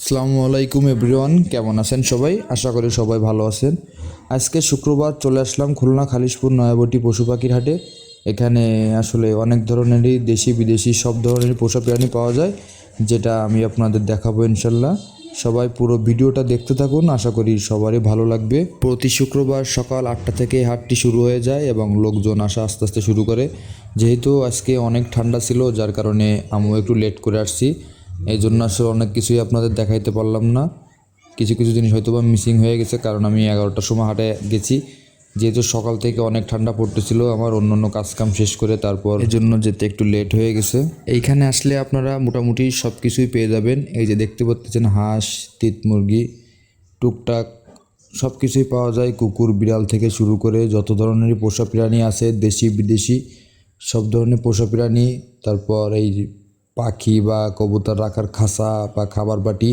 আসসালামু আলাইকুম এভরিওয়ান, কেমন আছেন সবাই? আশা করি সবাই ভালো আছেন। আজকে শুক্রবার চলে আসলাম খুলনা খালিশপুর নয়াবটি পশু পাখির হাটে। এখানে আসলে অনেক ধরনেরই দেশি বিদেশি সব ধরনের পোষা প্রাণী পাওয়া যায়, যেটা আমি আপনাদের দেখাবো ইনশাল্লাহ। সবাই পুরো ভিডিওটা দেখতে থাকুন, আশা করি সবারই ভালো লাগবে। প্রতি শুক্রবার সকাল আটটা থেকে হাটটি শুরু হয়ে যায় এবং লোকজন আসা আস্তে আস্তে শুরু করে। যেহেতু আজকে অনেক ঠান্ডা ছিল, যার কারণে আমিও একটু লেট করে আসছি। এই জন্য আসলে অনেক কিছুই আপনাদের দেখাইতে পারলাম না। কিছু কিছু জিনিস হয়তো বা মিসিং হয়ে গেছে কারণ আমি এগারোটার সময় হাটে গেছি। যেহেতু সকাল থেকে অনেক ঠান্ডা পড়তেছিল আমার অন্য অন্য কাজ কাম শেষ করে তারপর এই জন্য যেতে একটু লেট হয়ে গেছে। এইখানে আসলে আপনারা মোটামুটি সব কিছুই পেয়ে যাবেন। এই যে দেখতে পাচ্ছেন হাঁস তিত মুরগি টুকটাক সব কিছুই পাওয়া যায়। কুকুর বিড়াল থেকে শুরু করে যত ধরনেরই পোষা প্রাণী আছে দেশি বিদেশি সব ধরনের পোষা প্রাণী তারপর এই পাখি বা কবুতর রাখার খাঁচা বা খাবার বাটি,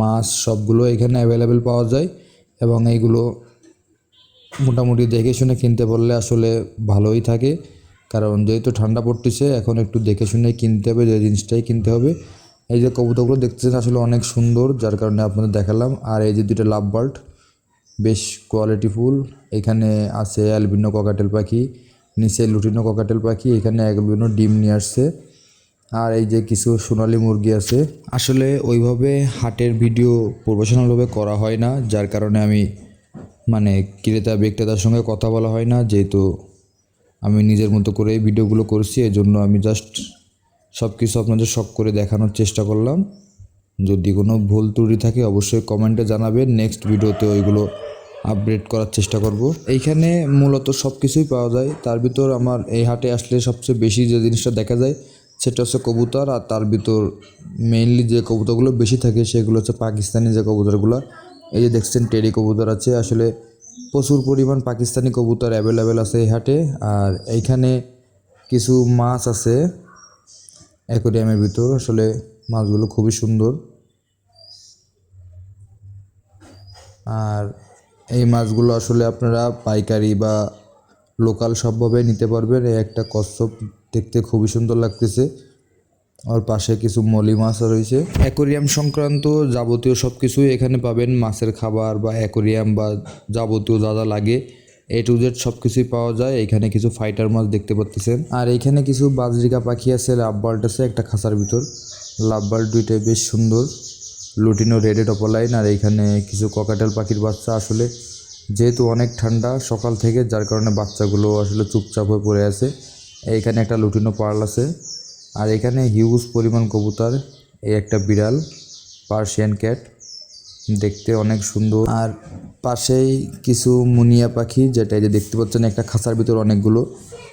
মাছ সবগুলো এখানে অ্যাভেলেবেল পাওয়া যায় এবং এইগুলো মোটামুটি দেখে শুনে কিনতে পারলে আসলে ভালোই থাকে। কারণ যেহেতু ঠান্ডা পড়তেছে, এখন একটু দেখে শুনে কিনতে হবে, যে জিনিসটাই কিনতে হবে। এই যে কবুতরগুলো দেখতেছেন আসলে অনেক সুন্দর, যার কারণে আপনাদের দেখালাম। আর এই যে দুটো লাভ বার্ড, বেশ কোয়ালিটিফুল এখানে আছে অ্যালবিনো ককাটেল পাখি, নিচে লুটিনো ককাটেল পাখি, এখানে অ্যালবিনো ডিম নিয়ে আসছে। আর এই যে কিছু সোনালি মুরগি আছে, আসলে ওইভাবে হাটের ভিডিও প্রফেশনালভাবে করা হয় না, যার কারণে আমি মানে ক্রেতা, বিক্রেতার সঙ্গে কথা বলা হয় না, যেহেতু আমি নিজের মতো করে এই ভিডিওগুলো করছি এই জন্য আমি জাস্ট সব কিছু আপনাদের শখ করে দেখানোর চেষ্টা করলাম। যদি কোনো ভুল ত্রুটি থাকে, অবশ্যই কমেন্টে জানাবেন নেক্সট ভিডিওতে ওইগুলো আপডেট করার চেষ্টা করব। এইখানে মূলত সব কিছুই পাওয়া যায়, তার ভিতর আমার এই হাটে আসলে সবচেয়ে বেশি যে জিনিসটা দেখা যায় সেটা হচ্ছে কবুতর আর তার ভিতর মেইনলি যে কবুতরগুলো বেশি থাকে সেগুলো হচ্ছে পাকিস্তানি যে কবুতরগুলো, এই যে দেখছেন টেরি কবুতর আছে। আসলে প্রচুর পরিমাণ পাকিস্তানি কবুতর অ্যাভেলেবেল আছে এই হাটে। আর এইখানে কিছু মাছ আছে অ্যাকোরিয়ামের ভিতর। আসলে মাছগুলো খুবই সুন্দর। আর এই মাছগুলো আসলে আপনারা পাইকারি বা লোকাল সবভাবে নিতে পারবেন। এই একটা কচ্ছপ দেখতে খুবই সুন্দর লাগতেছে। আর পাশে কিছু মলি মাছও রয়েছে। অ্যাকোরিয়াম সংক্রান্ত যাবতীয় সব কিছুই এখানে পাবেন। মাছের খাবার বা অ্যাকোরিয়াম বা যাবতীয় যা যা লাগে এ টু জেড সব কিছুই পাওয়া যায়। এখানে কিছু ফাইটার মাছ দেখতে পাচ্ছেন আর এখানে কিছু বাজরিকা পাখি আছে লাভবার্ড আছে একটা খাঁচার ভিতর। লাভবার্ড দুইটাই বেশ সুন্দর। লুটিনো রেডেড অপলাইন আর এইখানে কিছু ককাটেল পাখির বাচ্চা আসলে। যেহেতু অনেক ঠান্ডা সকাল থেকে, যার কারণে বাচ্চাগুলো আসলে চুপচাপ হয়ে পড়ে আছে। এইখানে একটা লুটিনো পার্ল আছে। আর এখানে হিউজ পরিমাণ কবুতর, এই একটা বিড়াল পার্সিয়ান ক্যাট দেখতে অনেক সুন্দর। আর পাশেই কিছু মুনিয়া পাখি, যেটা এই যে দেখতে পাচ্ছেন, একটা খাঁচার ভিতর অনেকগুলো।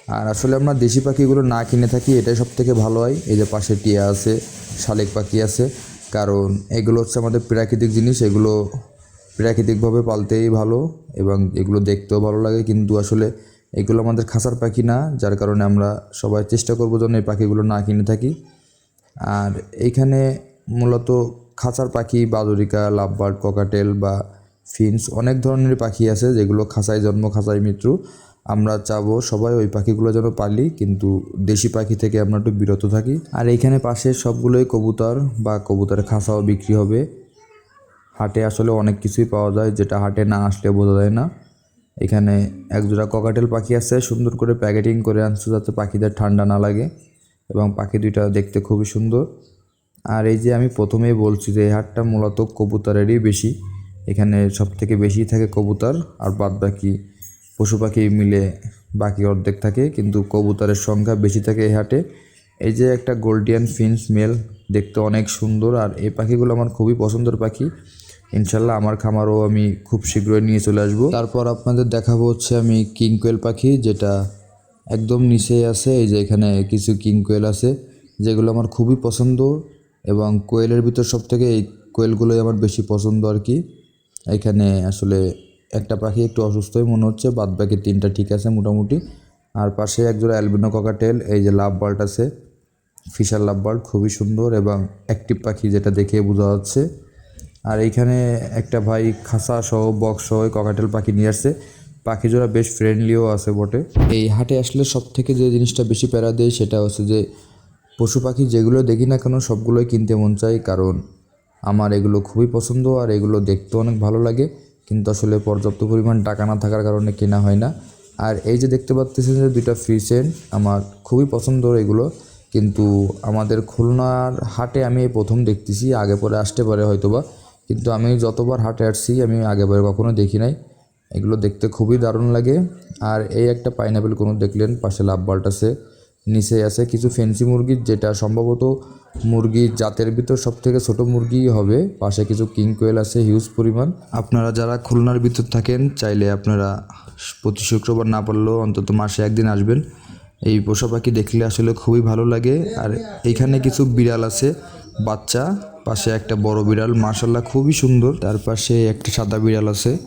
আর আসলে আমরা দেশি পাখিগুলো না কিনে থাকি, এটাই সব থেকে ভালো হয়। এই যে পাশে টিয়া আছে, শালিক পাখি আছে। কারণ এগুলো হচ্ছে আমাদের প্রাকৃতিক জিনিস, এগুলো প্রাকৃতিকভাবে পালতেই ভালো এবং এগুলো দেখতেও ভালো লাগে। কিন্তু আসলে এগুলো আমাদের খাঁচার পাখি না, যার কারণে আমরা সবাই চেষ্টা করব যেন এই পাখিগুলো না কিনে থাকি। আর এইখানে মূলত খাঁচার পাখি, বাদুরিকা, লাভবার্ড, ককাটেল বা ফিন্স অনেক ধরনের পাখি আছে, যেগুলো খাঁচায় জন্ম, খাঁচায় মৃত্যু। আমরা চাবো সবাই ওই পাখিগুলো যেন পালি, কিন্তু দেশি পাখি থেকে আমরা একটু বিরত থাকি। আর এইখানে পাশে সবগুলোই কবুতর বা কবুতরের খাঁচাও বিক্রি হবে। হাটে আসলে অনেক কিছুই পাওয়া যায়, যেটা হাটে না আসলে বোঝা যায় না। এখানে একজোড়া ককাটেল পাখি আছে, সুন্দর করে প্যাকেটিং করে আনছে যাতে পাখিদের ঠান্ডা না লাগে এবং পাখি দুইটা দেখতে খুবই সুন্দর। আর এই যে আমি প্রথমেই বলছি যে এই হাটটা মূলত কবুতরেরই বেশি, এখানে সব থেকে বেশি থাকে কবুতর আর বাদ বাকি পশু পাখি মিলে বাকি অর্ধেক থাকে, কিন্তু কবুতরের সংখ্যা বেশি থাকে এই হাটে। এই যে একটা গোল্ডিয়ান ফিন্স মেল দেখতে অনেক সুন্দর আর এই পাখিগুলো আমার খুবই পছন্দের পাখি। ইনশাল্লাহ আমার খামারও আমি খুব শীঘ্রই নিয়ে চলে আসব। তারপর আপনাদের দেখাবো হচ্ছে আমি কিং কোয়েল পাখি, যেটা একদম নিচেই আছে, এই যে এখানে কিছু কিং কোয়েল আছে, যেগুলো আমার খুবই পছন্দ এবং কোয়েলের ভিতর সব থেকে এই কোয়েলগুলোই আমার বেশি পছন্দ আর কি। এখানে আসলে একটা পাখি একটু অসুস্থই মনে হচ্ছে, বাদ বাকি তিনটা ঠিক আছে মোটামুটি। আর পাশে একজোড়া অ্যালবিনো ককাটেল, এই যে লাভ বার্ড আছে, ফিশার লাভ বার্ড খুবই সুন্দর এবং অ্যাক্টিভ পাখি যেটা দেখে বোঝা যাচ্ছে। আর এইখানে একটা ভাই খাসা সহ বক্স সহ ককাটেল পাখি নিয়ে আসছে। পাখি জোড়া বেশ ফ্রেন্ডলিও আছে বটে। এই হাটে আসলে সব থেকে যে জিনিসটা বেশি প্যারা দেয় সেটা হচ্ছে যে, পশু পাখি যেগুলো দেখি না কেন সবগুলোই কিনতে মন চাই কারণ আমার এগুলো খুবই পছন্দ আর এগুলো দেখতে অনেক ভালো লাগে। কিন্তু আসলে পর্যাপ্ত পরিমাণ টাকা না থাকার কারণে কেনা হয় না। আর এই যে দেখতে পাচ্ছেন যে দুইটা ফ্রি সেন্ট আমার খুবই পছন্দ এগুলো। কিন্তু আমাদের খুলনার হাটে আমি এই প্রথম দেখতেছি, আগে পরে আসতে পারে হয়তোবা। কিন্তু আমি যতবার হাটে আসছি, আমি আগে পরে কখনো দেখি নাই। এগুলো দেখতে খুবই দারুণ লাগে। আর এই একটা পাইনাপেল কোনো দেখলেন, পাশে লাভ বাল্ট আছে নিচে আছে কিছু ফেন্সি মুরগির যেটা সম্ভবত মুরগির জাতের ভিতর সব থেকে ছোটো মুরগিই হবে। পাশে কিছু কিং কোয়েল আছে হিউজ পরিমাণ। আপনারা যারা খুলনার ভিতর থাকেন, চাইলে আপনারা প্রতি শুক্রবার না পারলেও অন্তত মাসে একদিন আসবেন। এই পোষা পাখি দেখলে আসলে খুবই ভালো লাগে। আর এইখানে কিছু বিড়াল আছে বাচ্চা, পাশে একটা বড় বিড়াল মার্শাল্লাহ খুবই সুন্দর। তার পাশে একটা সাদা বিড়াল আছে।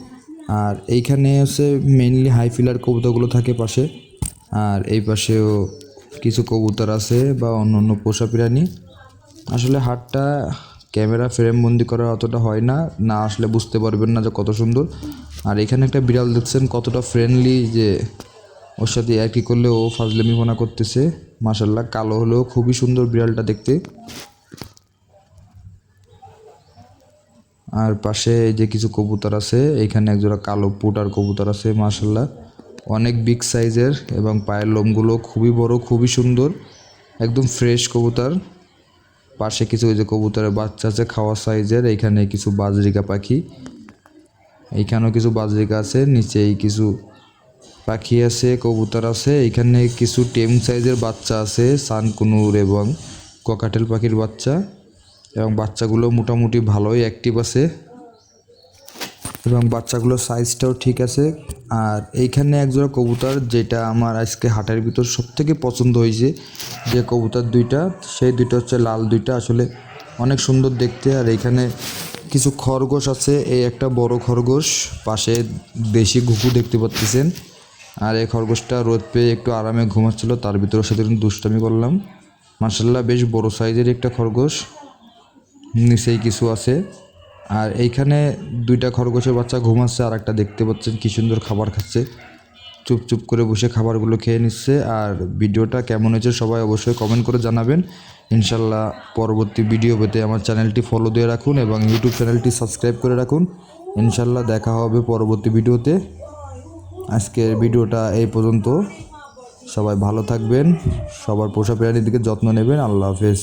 আর এইখানে হচ্ছে মেইনলি হাই ফিলার কবুতরগুলো থাকে পাশে। আর এই পাশেও কিছু কবুতর আছে বা অন্য অন্য পোষা প্রাণী। আসলে হাটটা ক্যামেরা ফ্রেম বন্দি করা অতটা হয় না। না আসলে বুঝতে পারবেন না যে কত সুন্দর। আর এখানে একটা বিড়াল দেখছেন, কতটা ফ্রেন্ডলি যে ওর সাথে একই করলে ও ফাজলামি মনা করতেছে। মাসাল্লাহ কালো হলেও খুবই সুন্দর বিড়ালটা দেখতে। আর পাশে এই যে কিছু কবুতর আছে, এখানে একজোড়া কালো পুটার কবুতর আছে মাশাল্লাহ অনেক বিগ সাইজের এবং পায়ের লোমগুলো খুবই বড়, খুবই সুন্দর। একদম ফ্রেশ কবুতর। পাশে কিছু ওই যে কবুতরের বাচ্চা আছে, খাওয়া সাইজের এইখানে কিছু বাজরিকা পাখি। এইখানেও কিছু বাজরিকা আছে, নিচেই কিছু পাখি আছে, কবুতর আছে। এখানে কিছু টেম সাইজের বাচ্চা আছে, সানকুনুর এবং ককাটেল পাখির বাচ্চা। এবং বাচ্চাগুলো মোটামুটি ভালোই অ্যাক্টিভ আছে এবং বাচ্চাগুলোর সাইজটাও ঠিক আছে। আর এইখানে একজোড়া কবুতর যেটা আমার আজকে হাটের ভিতর সব থেকে পছন্দ হয়েছে, যে কবুতর দুইটা, সেই দুইটা হচ্ছে লাল দুইটা। আসলে অনেক সুন্দর দেখতে। আর এইখানে কিছু খরগোশ আছে, এই একটা বড় খরগোশ, পাশে দেশি ঘুঘু দেখতে পাচ্ছেন আর এই খরগোশটা রোদ পেয়ে একটু আরামে ঘুমাচ্ছিল, তার ভিতরে সেদিন দুষ্টামি করলাম। মার্শাল্লাহ বেশ বড় সাইজের একটা খরগোশ। নিচেই কিছু আছে। আর এইখানে দুইটা খরগোশের বাচ্চা ঘুমাচ্ছে আর একটা দেখতে পাচ্ছেন কি সুন্দর খাবার খাচ্ছে। চুপ চুপ করে বসে খাবারগুলো খেয়ে নিচ্ছে, আর ভিডিওটা কেমন হয়েছে সবাই অবশ্যই কমেন্ট করে জানাবেন। ইনশাল্লাহ পরবর্তী ভিডিও পেতে আমার চ্যানেলটি ফলো দিয়ে রাখুন এবং ইউটিউব চ্যানেলটি সাবস্ক্রাইব করে রাখুন। ইনশাল্লাহ দেখা হবে পরবর্তী ভিডিওতে আজকের ভিডিওটা এই পর্যন্ত। সবাই ভালো থাকবেন, সবার পোষা প্রাণীর দিকে যত্ন নেবেন। আল্লাহ হাফেজ।